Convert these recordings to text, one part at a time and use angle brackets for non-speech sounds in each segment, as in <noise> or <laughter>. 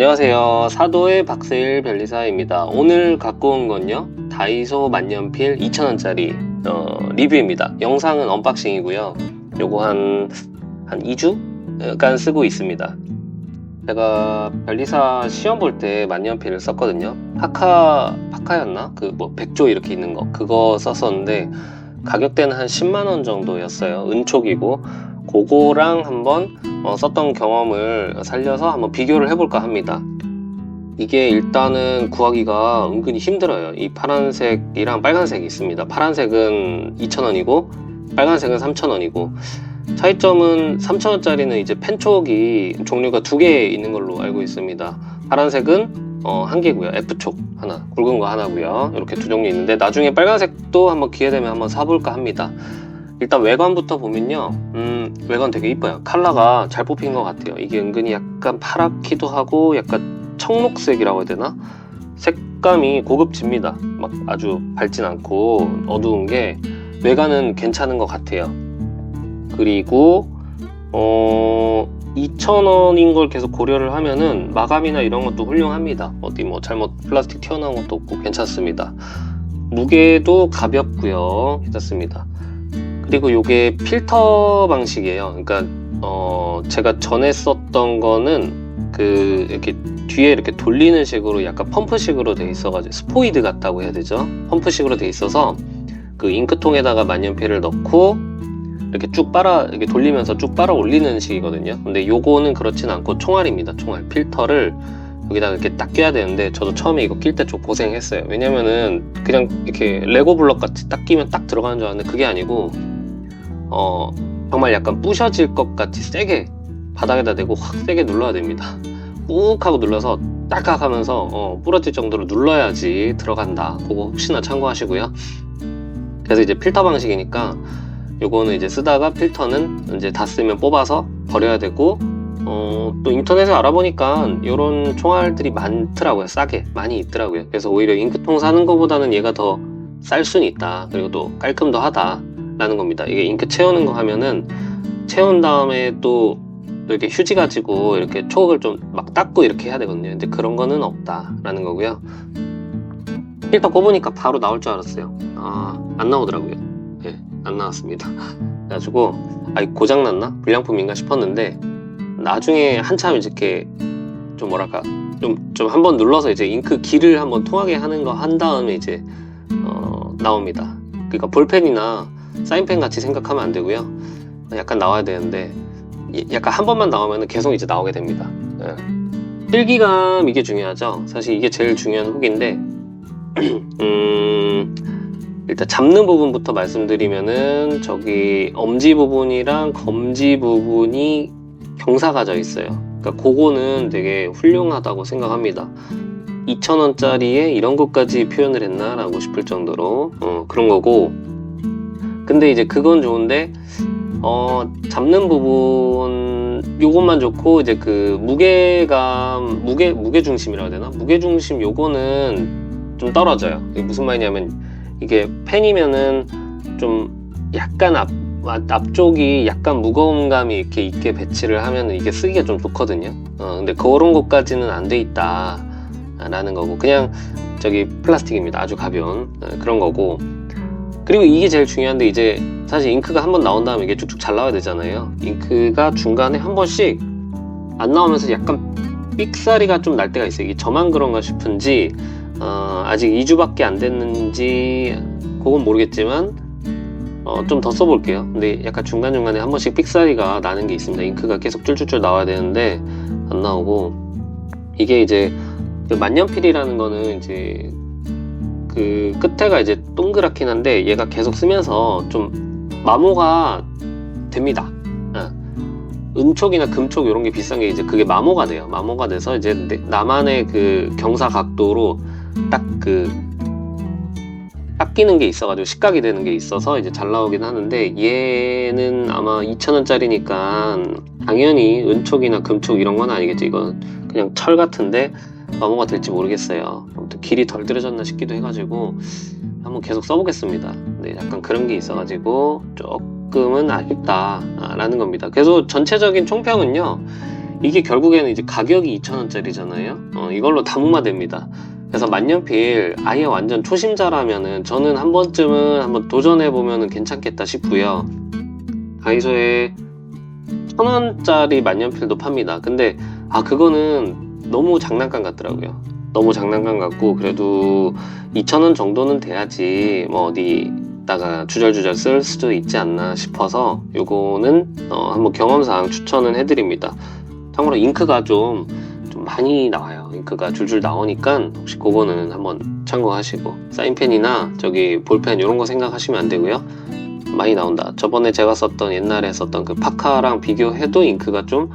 안녕하세요. 사도의 박세일 변리사입니다. 오늘 갖고 온 건요. 다이소 만년필 2,000원짜리 어, 리뷰입니다. 영상은 언박싱이고요. 요거 한, 한 2주간 쓰고 있습니다. 제가 변리사 시험 볼 때 만년필을 썼거든요. 파카, 파카였나? 그 뭐 백조 이렇게 있는 거. 그거 썼었는데 가격대는 한 10만원 정도였어요. 은촉이고. 그거랑 한번 어, 썼던 경험을 살려서 한번 비교를 해볼까 합니다. 이게 일단은 구하기가 은근히 힘들어요. 이 파란색이랑 빨간색이 있습니다. 파란색은 2,000원이고 빨간색은 3,000원이고 차이점은 3,000원짜리는 이제 펜촉이 종류가 두 개 있는 걸로 알고 있습니다. 파란색은 어, 한 개고요. F촉 하나, 굵은 거 하나고요. 이렇게 두 종류 있는데 나중에 빨간색도 한번 기회 되면 한번 사볼까 합니다. 일단 외관부터 보면요, 음, 외관 되게 이뻐요. 컬러가 잘 뽑힌 것 같아요. 이게 은근히 약간 파랗기도 하고, 약간 청록색이라고 해야 되나? 색감이 고급집니다. 막 아주 밝진 않고 어두운 게 외관은 괜찮은 것 같아요. 그리고 어 2,000원인 걸 계속 고려를 하면은 마감이나 이런 것도 훌륭합니다. 어디 뭐 잘못 플라스틱 튀어나온 것도 없고 괜찮습니다. 무게도 가볍고요. 괜찮습니다. 그리고 이게 필터 방식이에요. 그러니까 어 제가 전에 썼던 거는 그 이렇게 뒤에 이렇게 돌리는 식으로 약간 펌프식으로 돼 있어가지고 스포이드 같다고 해야 되죠. 펌프식으로 돼 있어서 그 잉크통에다가 만년필을 넣고 이렇게 쭉 빨아 이렇게 돌리면서 쭉 빨아 올리는 식이거든요. 근데 요거는 그렇진 않고 총알입니다. 총알 필터를 여기다가 이렇게 딱 껴야 되는데 저도 처음에 이거 낄 때 좀 고생했어요. 왜냐면은 그냥 이렇게 레고 블럭 같이 딱 끼면 딱 들어가는 줄 알았는데 그게 아니고 어 정말 약간 부셔질 것 같이 세게 바닥에다 대고 확 세게 눌러야 됩니다. 꾹 하고 눌러서 딱딱 하면서 어, 부러질 정도로 눌러야지 들어간다. 그거 혹시나 참고하시고요. 그래서 이제 필터 방식이니까 요거는 이제 쓰다가 필터는 이제 다 쓰면 뽑아서 버려야 되고 어, 또 인터넷에 알아보니까 이런 총알들이 많더라고요. 싸게 많이 있더라고요. 그래서 오히려 잉크통 사는 것보다는 얘가 더 쌀 수는 있다. 그리고 또 깔끔도 하다 라는 겁니다. 이게 잉크 채우는 거 하면은 채운 다음에 또, 또 이렇게 휴지 가지고 이렇게 초록을 좀 막 닦고 이렇게 해야 되거든요. 근데 그런 거는 없다라는 거고요. 필터 꼽으니까 바로 나올 줄 알았어요. 아, 안 나오더라고요. 네, 안 나왔습니다. <laughs> 그래가지고, 아이, 고장났나? 불량품인가 싶었는데, 나중에 한참 이렇게, 좀 뭐랄까, 좀, 좀 한번 눌러서 이제 잉크 길을 한번 통하게 하는 거 한 다음에 이제, 어, 나옵니다. 그러니까 볼펜이나 사인펜 같이 생각하면 안 되고요. 약간 나와야 되는데, 이- 약간 한 번만 나오면 계속 이제 나오게 됩니다. 예. 필기감 이게 중요하죠. 사실 이게 제일 중요한 후기인데, <clears throat> 음, 일단 잡는 부분부터 말씀드리면은 저기 엄지 부분이랑 검지 부분이 경사가 져 있어요. 그러니까 그거는 되게 훌륭하다고 생각합니다. 2,000원짜리에 이런 것까지 표현을 했나라고 싶을 정도로 어, 그런 거고. 근데 이제 그건 좋은데 어, 잡는 부분 요것만 좋고 이제 그 무게감 무게 무게 중심이라고 해야 되나? 무게 중심 요거는 좀 떨어져요. 이게 무슨 말이냐면 이게 펜이면은 좀 약간 앞, 앞- 앞쪽이 약간 무거운 감이 이렇게 있게 배치를 하면 이게 쓰기가 좀 좋거든요. 어, 근데 그런 것까지는 안 돼 있다. 라는 거고. 그냥 저기 플라스틱입니다. 아주 가벼운 어, 그런 거고. 그리고 이게 제일 중요한데 이제 사실 잉크가 한 번 나온 다음에 이게 쭉쭉 잘 나와야 되잖아요. 잉크가 중간에 한 번씩 안 나오면서 약간 삑사리가 좀 날 때가 있어요. 이게 저만 그런가 싶은지 어, 아직 2주밖에 안 됐는지 그건 모르겠지만 어, 좀 더 써볼게요. 근데 약간 중간중간에 한 번씩 삑사리가 나는 게 있습니다. 잉크가 계속 쫄쫄쫄 나와야 되는데 안 나오고 이게 이제 그 만년필이라는 거는 이제 그 끝에가 이제 동그랗긴 한데 얘가 계속 쓰면서 좀 마모가 됩니다. 어. 은촉이나 금촉 이런 게 비싼 게 이제 그게 마모가 돼요. 마모가 돼서 이제 내- 나만의 그 경사 각도로 딱그 깎이는 게 있어가지고 식각이 되는 게 있어서 이제 잘 나오긴 하는데 얘는 아마 2,000원짜리니까 당연히 은촉이나 금촉 이런 건 아니겠죠. 이건 그냥 철 같은데 마모가 될지 모르겠어요. 아무튼 길이 덜 들어졌나 싶기도 해가지고 한번 계속 써보겠습니다. 근데 약간 그런 게 있어가지고 조금은 아쉽다라는 겁니다. 그래서 전체적인 총평은요. 이게 결국에는 이제 가격이 2,000원짜리잖아요. 어, 이걸로 다 무마됩니다. 그래서 만년필 아예 완전 초심자라면은 저는 한 번쯤은 한번 도전해 보면은 괜찮겠다 싶고요. 다이소에 천 원짜리 만년필도 팝니다. 근데 아 그거는 너무 장난감 같더라고요. 너무 장난감 같고 그래도 2천 원 정도는 돼야지 뭐 어디다가 주절주절 쓸 수도 있지 않나 싶어서 요거는 어, 한번 경험상 추천은 해드립니다. 참고로 잉크가 좀, 좀 많이 나와요. 잉크가 줄줄 나오니까 혹시 그거는 한번 참고하시고 사인펜이나 저기 볼펜 이런 거 생각하시면 안 되고요. 많이 나온다. 저번에 제가 썼던 옛날에 썼던 그 파카랑 비교해도 잉크가 좀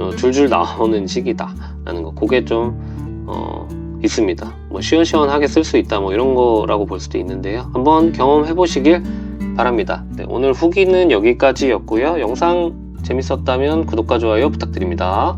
어, 줄줄 나오는 시기다 라는 거. 그게 좀 어, 있습니다. 뭐 시원시원하게 쓸 수 있다 뭐 이런 거라고 볼 수도 있는데요. 한번 경험해 보시길 바랍니다. 네, 오늘 후기는 여기까지였고요. 영상 재밌었다면 구독과 좋아요 부탁드립니다.